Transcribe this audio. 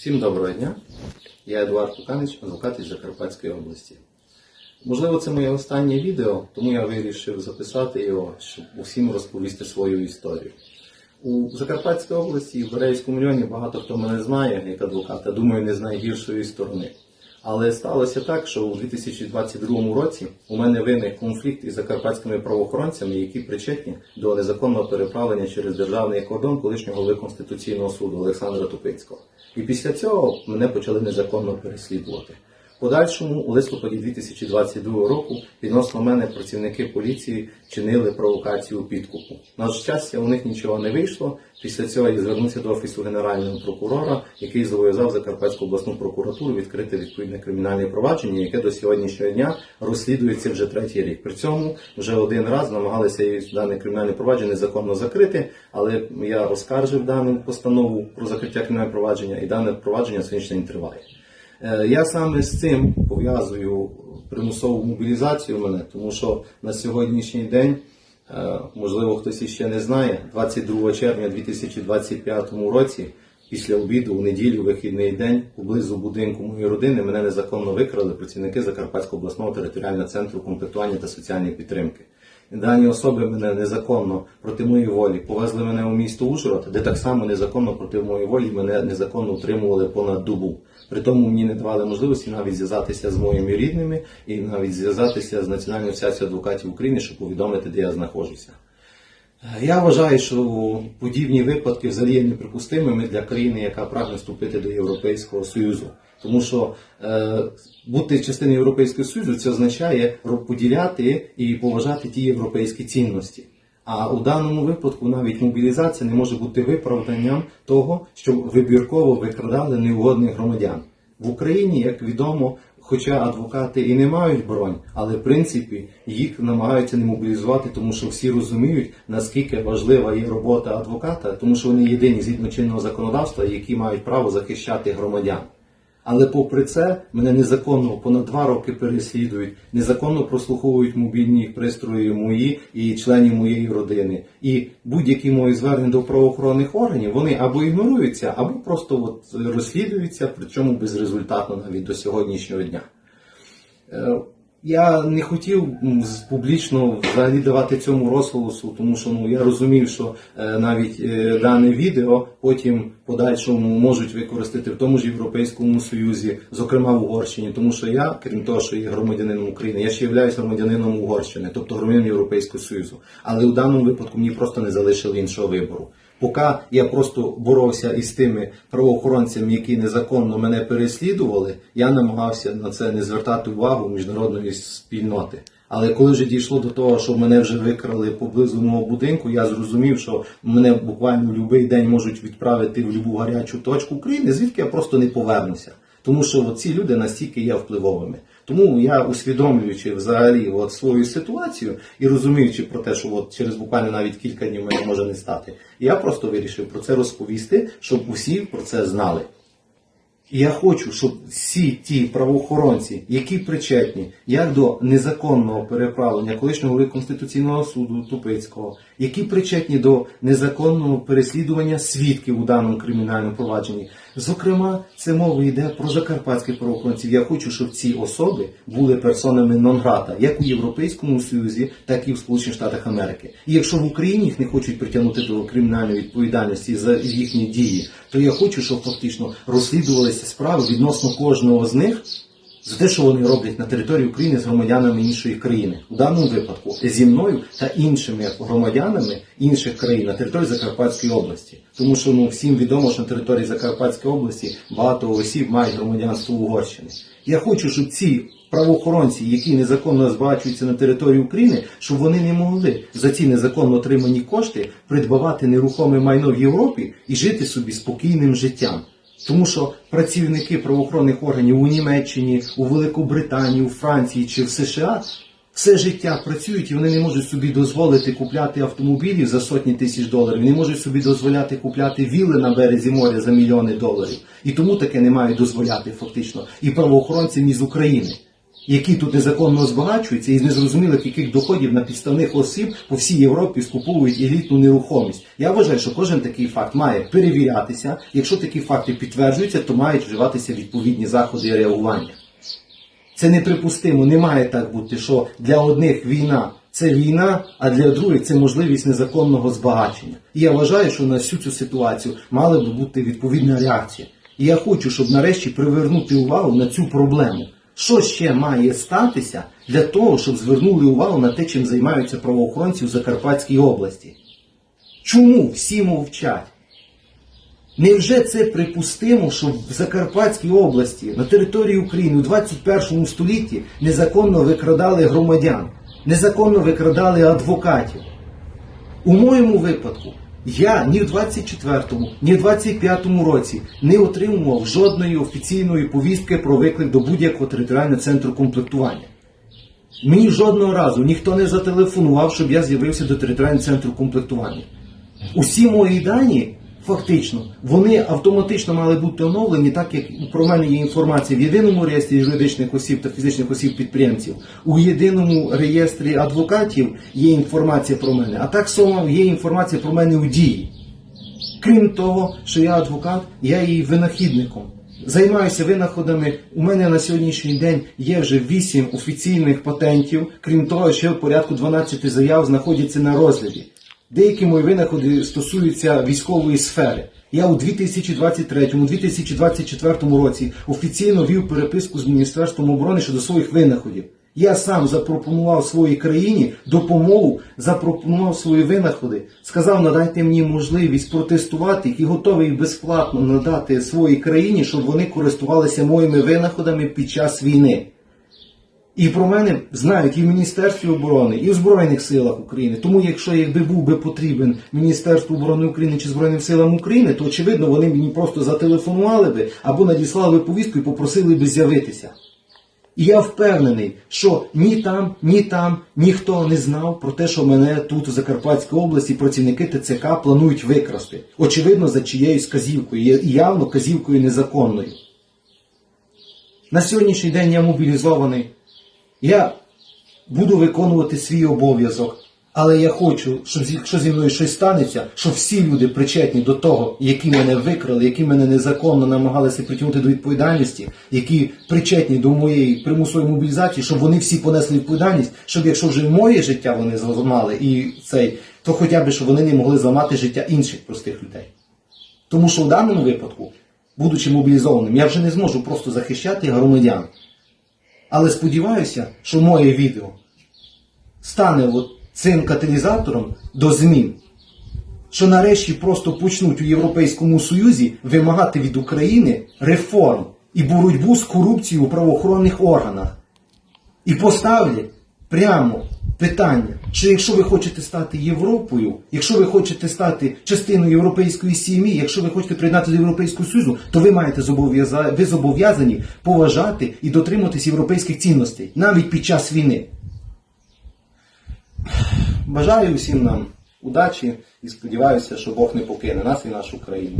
Всім доброго дня. Я Едуард Куканич, адвокат із Закарпатської області. Можливо, це моє останнє відео, тому я вирішив записати його, щоб усім розповісти свою історію. У Закарпатській області, в Берейському районі багато хто мене знає як адвоката, думаю, не з гіршої сторони. Але сталося так, що у 2022 році у мене виник конфлікт із закарпатськими правоохоронцями, які причетні до незаконного переправлення через державний кордон колишнього голови Конституційного суду Олександра Тупицького. І після цього мене почали незаконно переслідувати. Подальшому, у листопаді 2022 року, відносно мене працівники поліції чинили провокацію підкупу. На щастя, у них нічого не вийшло. Після цього я звернувся до офісу генерального прокурора, який зобов'язав Закарпатську обласну прокуратуру відкрити відповідне кримінальне провадження, яке до сьогоднішнього дня розслідується вже третій рік. При цьому вже один раз намагалися дане кримінальне провадження незаконно закрити, але я оскаржив дану постанову про закриття кримінального провадження, і дане провадження сьогоднішній день триває. Е, Я саме з цим пов'язую примусову мобілізацію мене, тому що на сьогоднішній день, е, можливо, хтось іще не знає, 22 червня 2025 році, після обіду, у неділю, вихідний день, поблизу будинку моєї родини, мене незаконно викрали працівники Закарпатського обласного територіального центру комплектування та соціальної підтримки. Дані особи мене незаконно проти моєї волі повезли мене у місто Ужгород, де так само незаконно проти моєї волі мене незаконно утримували понад добу. При тому мені не давали можливості навіть зв'язатися з моїми рідними і навіть зв'язатися з Національною асоціацією адвокатів України, щоб повідомити, де я знаходжуся. Я вважаю, що подібні випадки взагалі є неприпустимими для країни, яка прагне вступити до Європейського Союзу. Тому що е, бути частиною Європейського Союзу це означає поділяти і поважати ті європейські цінності. А у даному випадку навіть мобілізація не може бути виправданням того, щоб вибірково викрадали неугодних громадян. В Україні, як відомо, хоча адвокати і не мають бронь, але в принципі їх намагаються не мобілізувати, тому що всі розуміють, наскільки важлива є робота адвоката, тому що вони єдині згідно чинного законодавства, які мають право захищати громадян. Але попри це мене незаконно понад два роки переслідують, незаконно прослуховують мобільні пристрої мої і членів моєї родини. І будь-які мої звернення до правоохоронних органів вони або ігноруються, або просто от розслідуються, причому безрезультатно навіть до сьогоднішнього дня. Я не хотів публічно взагалі давати цьому розголосу, тому що ну я розумів, що е, навіть е, дане відео потім подальшому можуть використати в тому ж Європейському Союзі, зокрема в Угорщині, тому що я, крім того, що є громадянином України, я ще являюсь громадянином Угорщини, тобто громадянином Європейського Союзу. Але у даному випадку мені просто не залишили іншого вибору. Поки я просто боровся із тими правоохоронцями, які незаконно мене переслідували, я намагався на це не звертати увагу міжнародної спільноти. Але коли вже дійшло до того, що мене вже викрали поблизу мого будинку, я зрозумів, що мене буквально в будь-який день можуть відправити в будь-яку гарячу точку України, звідки я просто не повернуся. Тому що ці люди настільки є впливовими. Тому я усвідомлюючи взагалі от свою ситуацію і розуміючи про те, що от через буквально навіть кілька днів мене може не стати, я просто вирішив про це розповісти, щоб усі про це знали. І я хочу, щоб всі ті правоохоронці, які причетні як до незаконного переправлення колишнього Конституційного суду Тупицького, які причетні до незаконного переслідування свідків у даному кримінальному провадженні. Зокрема, це мова йде про закарпатських правоохоронців. Я хочу, щоб ці особи були персонами нон-грата, як у Європейському Союзі, так і в Сполучених Штатах Америки. І якщо в Україні їх не хочуть притягнути до кримінальної відповідальності за їхні дії, то я хочу, щоб фактично розслідувалися справи відносно кожного з них за те, що вони роблять на території України з громадянами іншої країни, у даному випадку зі мною та іншими громадянами інших країн на території Закарпатської області. Тому що ну всім відомо, що на території Закарпатської області багато осіб мають громадянство Угорщини. Я хочу, щоб ці правоохоронці, які незаконно збагачуються на території України, щоб вони не могли за ці незаконно отримані кошти придбавати нерухоме майно в Європі і жити собі спокійним життям. Тому що працівники правоохоронних органів у Німеччині, у Великобританії, у Франції чи в США все життя працюють і вони не можуть собі дозволити купляти автомобілів за сотні тисяч доларів, не можуть собі дозволяти купляти вілли на березі моря за мільйони доларів. І тому таке не мають дозволяти фактично і правоохоронцям із України. Які тут незаконно збагачуються і з незрозумілих яких доходів на підставних осіб по всій Європі скуповують елітну нерухомість. Я вважаю, що кожен такий факт має перевірятися. Якщо такі факти підтверджуються, то мають вживатися відповідні заходи реагування. Це неприпустимо, не має так бути, що для одних війна це війна, а для других це можливість незаконного збагачення. І я вважаю, що на всю цю ситуацію мала би бути відповідна реакція. І я хочу, щоб нарешті привернути увагу на цю проблему. Що ще має статися для того, щоб звернули увагу на те, чим займаються правоохоронці в Закарпатській області? Чому всі мовчать? Невже це припустимо, що в Закарпатській області на території України у 21 столітті незаконно викрадали громадян, незаконно викрадали адвокатів? У моєму випадку я ні в 24-му, ні в 25-му році не отримував жодної офіційної повістки про виклик до будь-якого територіального центру комплектування. Мені жодного разу ніхто не зателефонував, щоб я з'явився до територіального центру комплектування. Усі мої дані, фактично, вони автоматично мали бути оновлені, так як про мене є інформація в єдиному реєстрі юридичних осіб та фізичних осіб підприємців. У єдиному реєстрі адвокатів є інформація про мене, а так само є інформація про мене у дії. Крім того, що я адвокат, я і винахідником. Займаюся винаходами. У мене на сьогоднішній день є вже 8 офіційних патентів. Крім того, ще в порядку 12 заяв знаходяться на розгляді. Деякі мої винаходи стосуються військової сфери. Я у 2023-2024 році офіційно вів переписку з Міністерством оборони щодо своїх винаходів. Я сам запропонував своїй країні допомогу, запропонував свої винаходи, сказав, надайте мені можливість протестувати і готовий безплатно надати своїй країні, щоб вони користувалися моїми винаходами під час війни. І про мене знають і в Міністерстві оборони, і в Збройних силах України. Тому, якщо якби був би потрібен Міністерству оборони України чи Збройним силам України, то очевидно вони мені просто зателефонували би або надіслали повістку і попросили би з'явитися. І я впевнений, що ні там, ні там ніхто не знав про те, що мене тут у Закарпатській області працівники ТЦК планують викрасти. Очевидно, за чиєюсь казівкою, явно казівкою незаконною. На сьогоднішній день я мобілізований. Я буду виконувати свій обов'язок, але я хочу, щоб якщо зі мною щось станеться, щоб всі люди причетні до того, які мене викрали, які мене незаконно намагалися притягнути до відповідальності, які причетні до моєї примусової мобілізації, щоб вони всі понесли відповідальність, щоб якщо вже моє життя вони зламали і цей, то хоча б щоб вони не могли зламати життя інших простих людей. Тому що в даному випадку, будучи мобілізованим, я вже не зможу просто захищати громадян. Але сподіваюся, що моє відео стане от цим каталізатором до змін, що нарешті просто почнуть у Європейському Союзі вимагати від України реформ і боротьбу з корупцією у правоохоронних органах. І поставлять прямо питання, що якщо ви хочете стати Європою, якщо ви хочете стати частиною європейської сім'ї, якщо ви хочете приєднатися до Європейського Союзу, то ви маєте ви зобов'язані поважати і дотримуватись європейських цінностей навіть під час війни. Бажаю всім нам удачі і сподіваюся, що Бог не покине нас і нашу країну.